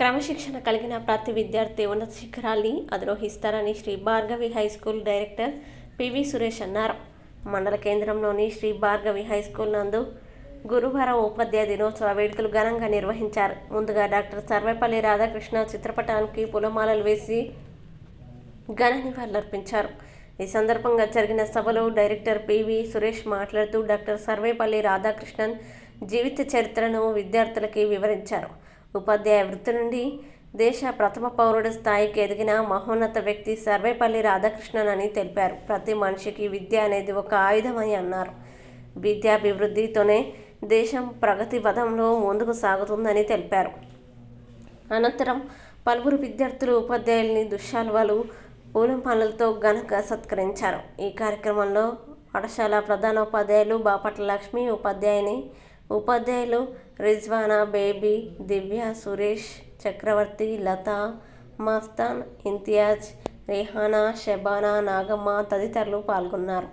క్రమశిక్షణ కలిగిన ప్రతి విద్యార్థి ఉన్నత శిఖరాల్ని అధిరోహిస్తారని Shri Bhargavi high school director PV Suresh అన్నారు. మండల కేంద్రంలోని శ్రీ భార్గవి హై స్కూల్ నందు గురువారం ఉపాధ్యాయ దినోత్సవ వేడుకలు ఘనంగా నిర్వహించారు. ముందుగా డాక్టర్ సర్వేపల్లి రాధాకృష్ణ చిత్రపటానికి పూలమాలలు వేసి ఘన నివాళులర్పించారు. ఈ సందర్భంగా జరిగిన సభలో డైరెక్టర్ పివి సురేష్ మాట్లాడుతూ డాక్టర్ సర్వేపల్లి రాధాకృష్ణన్ జీవిత చరిత్రను విద్యార్థులకి వివరించారు. ఉపాధ్యాయ వృత్తి నుండి దేశ ప్రథమ పౌరుడు స్థాయికి ఎదిగిన మహోన్నత వ్యక్తి సర్వేపల్లి రాధాకృష్ణన్ అని తెలిపారు. ప్రతి మనిషికి విద్య అనేది ఒక ఆయుధమని అన్నారు. విద్యాభివృద్ధితోనే దేశం ప్రగతి పదంలో ముందుకు సాగుతుందని తెలిపారు. అనంతరం పలువురు విద్యార్థులు ఉపాధ్యాయుల్ని దుశ్శాల్వాలు పూలమాలలతో ఘనంగా సత్కరించారు. ఈ కార్యక్రమంలో పాఠశాల ప్రధానోపాధ్యాయులు బాపట్ల లక్ష్మి ఉపాధ్యాయుని ఉపాధ్యాయులు రిజ్వానా బేబీ దివ్య సురేష్ చక్రవర్తి లత మస్తాన్ ఇంతియాజ్ రేహానా షబానా నాగమ్మ తదితరులు పాల్గొన్నారు.